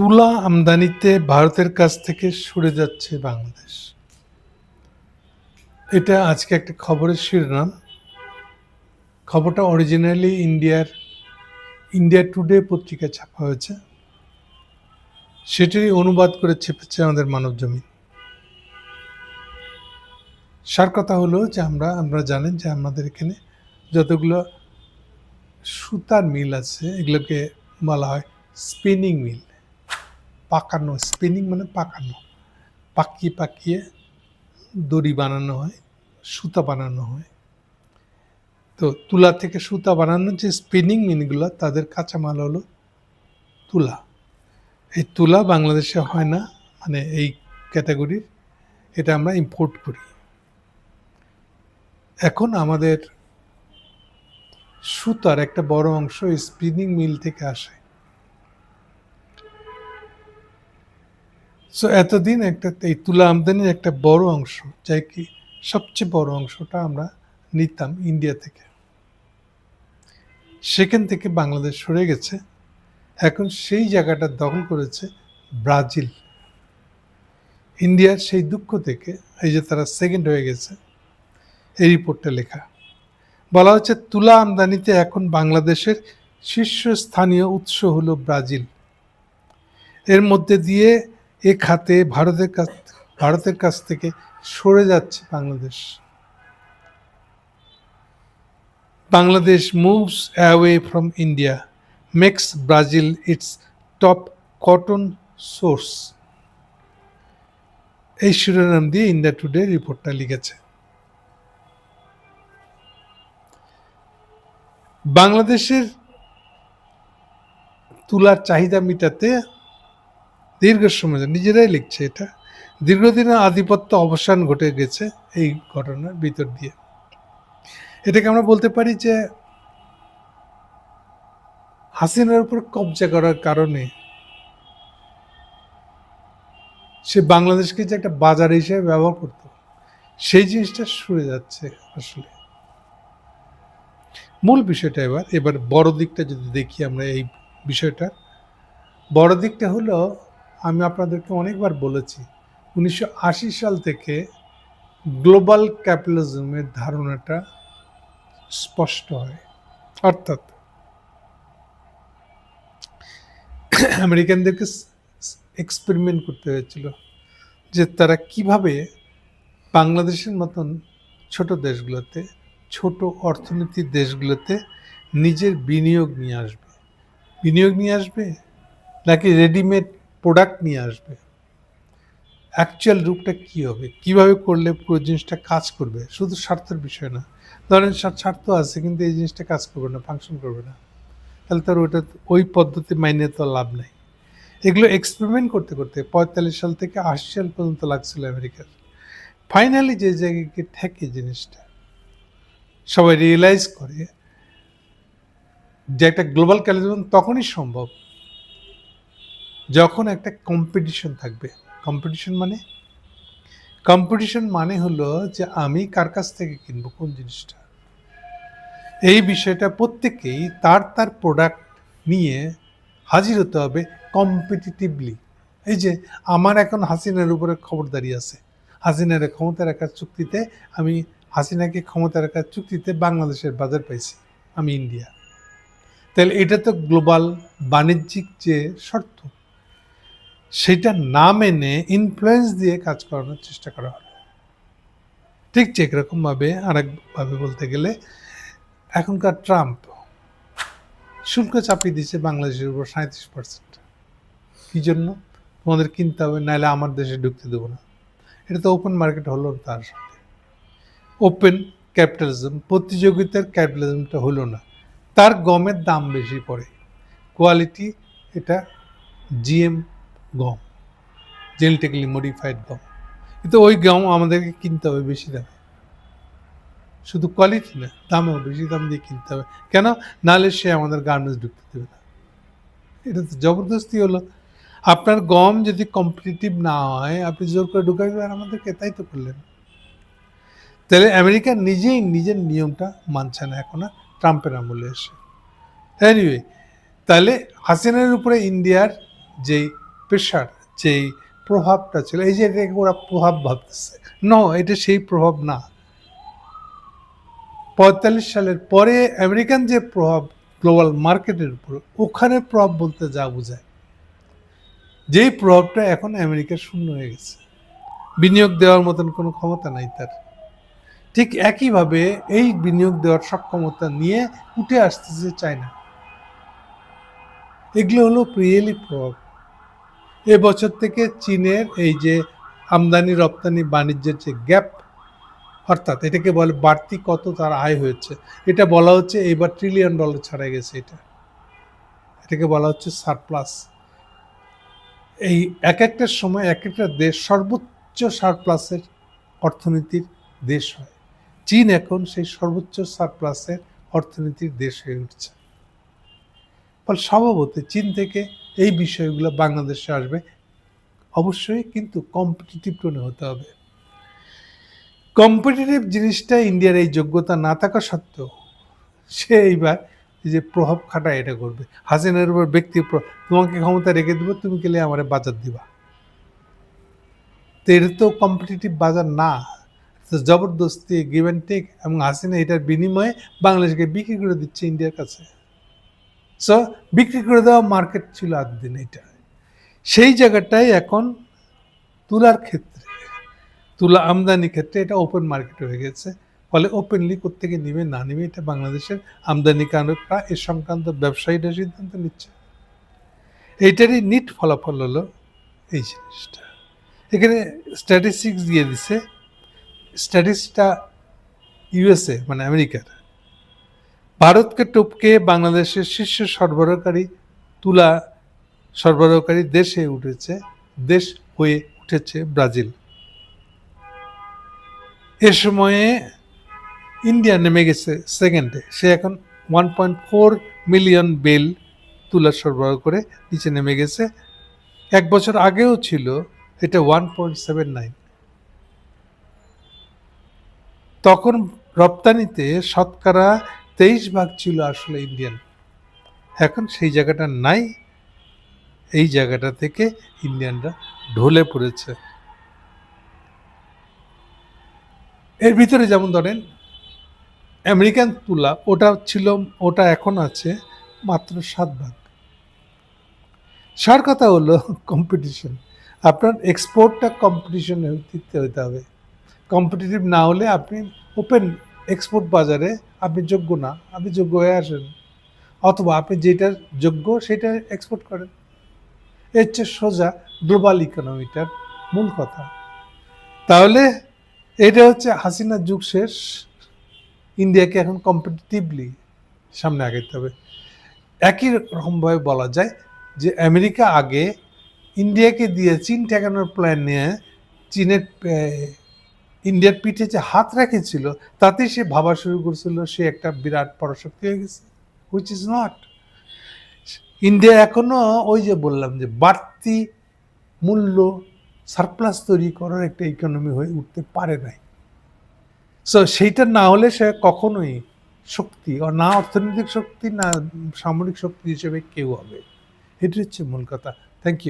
তুলা আমদানিতে ভারতের কাছ থেকে সরে যাচ্ছে বাংলাদেশ। এটা আজকে একটা খবরের শিরোনাম। খবরটা অরিজিনালি ইন্ডিয়ার ইন্ডিয়া টুডে পত্রিকায় ছাপা হয়েছে। সেটারই অনুবাদ করে ছেপেছে আমাদের মানব জমিন সার কথা হলো যে আমরা আমরা জানেন যে আমাদের এখানে যতগুলো সুতার মিল আছে, এগুলোকে বলা হয় স্পিনিং মিল পাকানো স্পিনিং মানে পাকানো। পাকিয়ে পাকিয়ে দড়ি বানানো হয়, সুতা বানানো হয়। তো তুলা থেকে সুতা বানানোর যে স্পিনিং মিলগুলো তাদের কাঁচামাল হলো তুলা। এই তুলা বাংলাদেশে হয় না মানে এই ক্যাটাগরির এটা আমরা ইম্পোর্ট করি। এখন আমাদের সুতার একটা বড় অংশ স্পিনিং মিল থেকে আসে। সো এতদিন একটা, এই তুলা আমদানির একটা বড় অংশ, যাই কি সবচেয়ে বড় অংশটা আমরা নিতাম ইন্ডিয়া থেকে। সেখান থেকে বাংলাদেশ সরে গেছে। এখন সেই জায়গাটা দখল করেছে ব্রাজিল। ইন্ডিয়ার সেই দুঃখ থেকে এই যে তারা সেকেন্ড হয়ে গেছে, এই রিপোর্টটা লেখা। বলা হচ্ছে তুলা আমদানিতে এখন বাংলাদেশের শীর্ষস্থানীয় উৎস হলো ব্রাজিল। এর মধ্যে দিয়ে এ খাতে ভারতের কাছ ভারতের কাছ থেকে সরে যাচ্ছে Bangladesh. Bangladesh moves away from India makes Brazil its top cotton source এই শিরোনাম দিয়ে ইন্ডিয়া টুডে রিপোর্টটা লিখেছে। বাংলাদেশের তুলার চাহিদা মেটাতে দীর্ঘ সময় নিজেরাই লিখছে এটা। দীর্ঘদিনের আধিপত্য অবসান ঘটে গেছে এই ঘটনার ভিতর দিয়ে। এটাকে আমরা বলতে পারি যে, হাসিনার উপর কবজা করার কারণে সে বাংলাদেশকে যে একটা বাজার হিসেবে ব্যবহার করত, সেই জিনিসটা সরে যাচ্ছে আসলে। মূল বিষয়টা এবার এবার বড় দিকটা যদি দেখি আমরা এই বিষয়টা বড় দিকটা হলো আমি আপনাদেরকে অনেকবার বলেছি, উনিশশো আশি সাল থেকে গ্লোবাল ক্যাপিটালিজমের ধারণাটা স্পষ্ট হয়। অর্থাৎ আমেরিকানদেরকে এক্সপেরিমেন্ট করতে হয়েছিল যে তারা কীভাবে বাংলাদেশের মতন ছোট দেশগুলোতে, ছোট অর্থনীতির দেশগুলোতে নিজের বিনিয়োগ নিয়ে আসবে। বিনিয়োগ নিয়ে আসবে? নাকি রেডিমেড প্রোডাক্ট নিয়ে আসবে। অ্যাকচুয়াল রূপটা কী হবে? কীভাবে করলে পুরো জিনিসটা কাজ করবে? শুধু স্বার্থের বিষয় না। ধরেন স্বার্থ আছে, কিন্তু এই জিনিসটা কাজ করবে না ফাংশন করবে না। তাহলে তার ওইটা, ওই পদ্ধতি মাইনে তো লাভ নাই। এগুলো এক্সপেরিমেন্ট করতে করতে পঁয়তাল্লিশ সাল থেকে আশি সাল পর্যন্ত লাগছিল আমেরিকার। ফাইনালি যে জায়গায় গিয়ে ঠেকে জিনিসটা, সবাই রিয়েলাইজ করে যে একটা গ্লোবাল ক্যালিজম তখনই সম্ভব। যখন একটা কম্পিটিশন থাকবে। কম্পিটিশন মানে? কম্পিটিশন মানে হলো যে আমি কার কাছ থেকে কিনবো, কোন জিনিসটা? এই বিষয়টা প্রত্যেকেই তার তার প্রোডাক্ট নিয়ে হাজির হতে হবে কম্পিটিটিভলি এই যে আমার এখন হাসিনার উপরে খবরদারি আছে। হাসিনার ক্ষমতা রাখার চুক্তিতে আমি হাসিনাকে ক্ষমতা রাখার চুক্তিতে বাংলাদেশের বাজার পাইছি, আমি ইন্ডিয়া। তাহলে এটা তো গ্লোবাল বাণিজ্যিক যে শর্ত সেটা না মেনে ইনফ্লুয়েন্স দিয়ে কাজ করানোর চেষ্টা করা হলো ঠিক ঠিক রকমভাবে আরেকভাবে বলতে গেলে, এখনকার ট্রাম্প শুল্ক চাপিয়ে দিচ্ছে বাংলাদেশের উপর সাঁত্রিশ পার্সেন্ট কী জন্য? তোমাদের কিনতে হবে, নাহলে আমার দেশে ঢুকতে দেবো না। এটা তো ওপেন মার্কেট হলো তার সাথে। ওপেন ক্যাপিটালিজম প্রতিযোগিতার ক্যাপিটালিজমটা হলো না। তার গমের দাম বেশি পড়ে। কোয়ালিটি এটা জিএম গম জেনেটিক্যালি মডিফাইড গম। কিন্তু ওই গম আমাদেরকে কিনতে হবে বেশি দামে। শুধু কোয়ালিটি না, দামেও বেশি দাম দিয়ে কিনতে হবে। কেন? নাহলে সে আমাদের গার্মেন্টস ঢুকতে দেবে না। এটা তো জবরদস্তি হলো। আপনার গম যদি কম্পিটিটিভ না হয়, আপনি জোর করে ঢুকাবেন আর আমাদেরকে তাই তো করলেন। তাহলে আমেরিকা নিজেই নিজের নিয়মটা মানছে না এখন ট্রাম্পের আমলে এসে। এনিওয়ে তাহলে হাসিনার উপরে ইন্ডিয়ার যেই প্রেশার যেই প্রভাবটা ছিল, এই যে এটাকে ওরা প্রভাব ভাবতেছে। ন এটা সেই প্রভাব না। পঁয়তাল্লিশ সালের পরে আমেরিকান যে প্রভাব, গ্লোবাল মার্কেটের উপর, ওখানে প্রভাব বলতে যা বোঝায়। যেই প্রভাবটা এখন আমেরিকার শূন্য হয়ে গেছে। বিনিয়োগ দেওয়ার মতন কোনো ক্ষমতা নাই তার। ঠিক একইভাবে এই বিনিয়োগ দেওয়ার সক্ষমতা নিয়ে উঠে আসতেছে চায়না। এগুলো হলো রিয়েলি প্রভাব। এবছর থেকে চীনের এই যে আমদানি রপ্তানি বাণিজ্যের যে গ্যাপ, অর্থাৎ এটাকে বলে বাড়তি কত তার আয় হয়েছে, এটা বলা হচ্ছে এইবার ট্রিলিয়ন ডলার ছাড়া গেছে এটা। এটাকে বলা হচ্ছে সারপ্লাস এই এক একটা সময় এক একটা দেশ সর্বোচ্চ সারপ্লাসের অর্থনীতির দেশ হয়। চীন এখন সেই সর্বোচ্চ সারপ্লাসের অর্থনীতির দেশ হয়ে উঠছে। ফলে স্বভাবত চীন থেকে এই বিষয়গুলো বাংলাদেশে আসবে। অবশ্যই কিন্তু কম্পিটিটিভ টোনে হতে হবে। কম্পিটিটিভ জিনিসটা ইন্ডিয়ার এই যোগ্যতা না থাকা সত্ত্বেও সে এইবার যে প্রভাব খাটায় এটা করবে। হাসিনার উপর ব্যক্তি তোমাকে ক্ষমতা রেখে দেবো, তুমি গেলে আমার বাজার দিবা। তো এটা তো কম্পিটিটিভ বাজার না। জবরদস্তি গিভ অ্যান্ড টেক এবং হাসিনা এটার বিনিময়ে বাংলাদেশকে বিক্রি করে দিচ্ছে ইন্ডিয়ার কাছে। সো বিক্রি করে দেওয়া মার্কেট ছিল দিন এটা সেই জায়গাটায় এখন তুলার ক্ষেত্রে, তুলা আমদানি ক্ষেত্রে এটা ওপেন মার্কেট হয়ে গেছে। ফলে ওপেনলি কোথেকে নিবে, না নিবে, এটা বাংলাদেশের আমদানি আমদানিকারকরা এ সংক্রান্ত ব্যবসায়ীরা সিদ্ধান্ত নিচ্ছে। এইটারই নিট ফলাফল হলো এই জিনিসটা। এখানে স্ট্যাটিস্টিক্স দিয়ে দিছে। স্ট্যাটিস্টটা ইউএসএ মানে আমেরিকার। ভারতকে টপকে বাংলাদেশের শীর্ষ সরবরাহকারী তুলা সরবরাহকারী দেশ উঠেছে, দেশ হয়ে উঠেছে ব্রাজিল। এ সময়ে ইন্ডিয়া নেমে গেছে সেকেন্ডে সে এখন one point four million bale তুলা সরবরাহ করে নিচে নেমে গেছে। এক বছর আগেও ছিল, এটা ওয়ান পয়েন্ট সেভেন নাইন তখন রপ্তানিতে শতকরা তেইশ ভাগ ছিল আসলে ইন্ডিয়ান। এখন সেই জায়গাটা নাই, এই জায়গাটা থেকে ইন্ডিয়ানরা ঢলে পড়েছে। এর ভিতরে যেমন ধরেন, আমেরিকান তুলা, ওটা ছিল, ওটা এখন আছে মাত্র সাত ভাগ। সার কথা হলো কম্পিটিশন আপনার এক্সপোর্টটা কম্পিটিশন দিতে হতে হবে। কম্পিটিটিভ না হলে আপনি ওপেন এক্সপোর্ট বাজারে আপনি যোগ্য না, আপনি যোগ্য হয়ে আসেন। অথবা আপনি যেটা যোগ্য সেটা এক্সপোর্ট করেন। এর হচ্ছে সোজা গ্লোবাল ইকোনমিটার মূল কথা। তাহলে এটা হচ্ছে হাসিনার যুগ শেষ। ইন্ডিয়াকে এখন কম্পিটিটিভলি সামনে আগাইতে হবে। একই রকমভাবে বলা যায় যে আমেরিকা আগে ইন্ডিয়াকে দিয়ে চীন ঠেকানোর প্ল্যান নিয়ে চীনের ইন্ডিয়ার পিঠে যে হাত রেখেছিল, তাতে সে ভাবা শুরু করছিল, সে একটা বিরাট পরাশক্তি হয়ে গেছে হুইচ ইজ নট ইন্ডিয়া এখনও ওই যে বললাম যে বাড়তি মূল্য সারপ্লাস তৈরি করার একটা ইকোনমি হয়ে উঠতে পারে নাই। সো সেইটা না হলে সে কখনোই শক্তি না অর্থনৈতিক শক্তি, না সামরিক শক্তি হিসেবে কেউ হবে। এটা হচ্ছে মূল কথা। Thank you